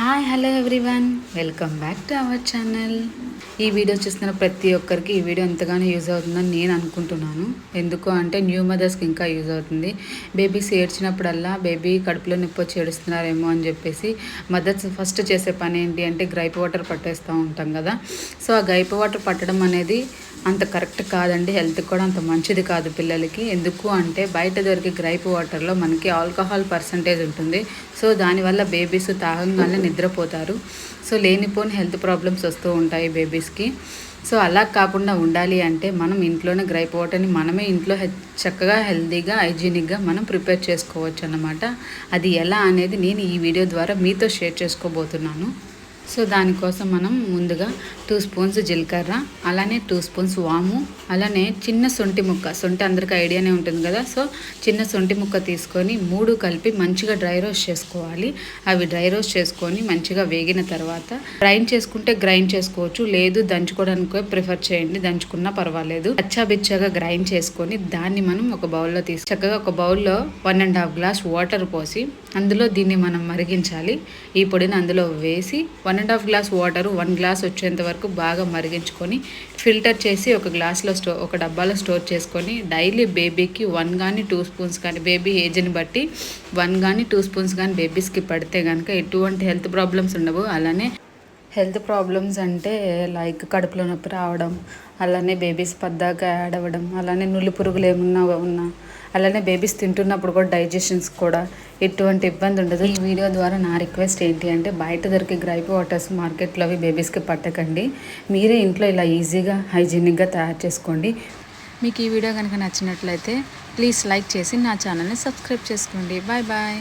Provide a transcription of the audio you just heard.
Hi hello everyone welcome back to our channel ఈ video చూస్తున్న ప్రతి ఒక్కరికి ఈ వీడియో ఎంతగానో యూజ్ అవుతుందని నేను అనుకుంటున్నాను. ఎందుకు అంటే న్యూ మదర్స్కి ఇంకా యూజ్ అవుతుంది. బేబీస్ ఏడ్చినప్పుడల్లా బేబీ కడుపులో నొప్పి వచ్చి ఏడుస్తున్నారేమో అని చెప్పేసి మదర్స్ ఫస్ట్ చేసే పని ఏంటి అంటే గ్రైప్ వాటర్ పట్టేస్తూ ఉంటాం కదా. సో ఆ గ్రైప్ వాటర్ పట్టడం అనేది అంత కరెక్ట్ కాదండి. హెల్త్కి కూడా అంత మంచిది కాదు పిల్లలకి. ఎందుకు అంటే బయట దొరికే గ్రైప్ వాటర్లో మనకి ఆల్కహాల్ పర్సంటేజ్ ఉంటుంది. సో దానివల్ల బేబీస్ తాగంగానే నిద్రపోతారు. సో లేనిపోని హెల్త్ ప్రాబ్లమ్స్ వస్తూ ఉంటాయి బేబీస్కి. సో అలా కాకుండా ఉండాలి అంటే మనం ఇంట్లోనే గ్రైప్ వాటర్ని మనమే ఇంట్లో హె- చక్కగా హెల్తీగా హైజీనిక్గా మనం ప్రిపేర్ చేసుకోవచ్చు అన్నమాట. అది ఎలా అనేది నేను ఈ వీడియో ద్వారా మీతో షేర్ చేసుకోబోతున్నాను. సో దానికోసం మనం ముందుగా టూ స్పూన్స్ జీలకర్ర అలానే టూ స్పూన్స్ వాము అలానే చిన్న సొంటి ముక్క. సొంటి అందరికీ ఐడియానే ఉంటుంది కదా. సో చిన్న సొంటి ముక్క తీసుకొని మూడు కలిపి మంచిగా డ్రై రోస్ట్ చేసుకోవాలి. అవి డ్రై రోస్ట్ చేసుకొని మంచిగా వేగిన తర్వాత గ్రైండ్ చేసుకుంటే గ్రైండ్ చేసుకోవచ్చు. లేదు దంచుకోవడానికి ప్రిఫర్ చేయండి. దంచుకున్నా పర్వాలేదు. బిచ్చాగా గ్రైండ్ చేసుకొని దాన్ని మనం ఒక బౌల్లో తీసి చక్కగా ఒక బౌల్లో one and half glass water పోసి అందులో దీన్ని మనం మరిగించాలి. ఈ పొడిని అందులో వేసి one and half glass water one glass వచ్చేంత వరకు బాగా మరిగించుకొని ఫిల్టర్ చేసి ఒక గ్లాస్లో స్టో ఒక డబ్బాలో స్టోర్ చేసుకొని డైలీ బేబీకి వన్ కానీ టూ స్పూన్స్ కానీ బేబీ ఏజ్ని బట్టి వన్ కానీ టూ స్పూన్స్ కానీ బేబీస్కి పడితే కనుక ఎటువంటి హెల్త్ ప్రాబ్లమ్స్ ఉండవు. అలానే హెల్త్ ప్రాబ్లమ్స్ అంటే లైక్ కడుపులో నొప్పి రావడం అలానే బేబీస్ పద్దాక యాడ్ అవ్వడం అలానే నులి పురుగులు ఏమన్నా ఉన్నా అలానే బేబీస్ తింటున్నప్పుడు కూడా డైజెషన్స్ కూడా ఎటువంటి ఇబ్బంది ఉండదు. ఈ వీడియో ద్వారా నా రిక్వెస్ట్ ఏంటి అంటే బయట దొరికే గ్రైప్ వాటర్స్ మార్కెట్లో అవి బేబీస్కి పట్టకండి. మీరే ఇంట్లో ఇలా ఈజీగా హైజీనిక్గా తయారు చేసుకోండి. మీకు ఈ వీడియో కనుక నచ్చినట్లయితే ప్లీజ్ లైక్ చేసి నా ఛానల్ని సబ్స్క్రైబ్ చేసుకోండి. Bye bye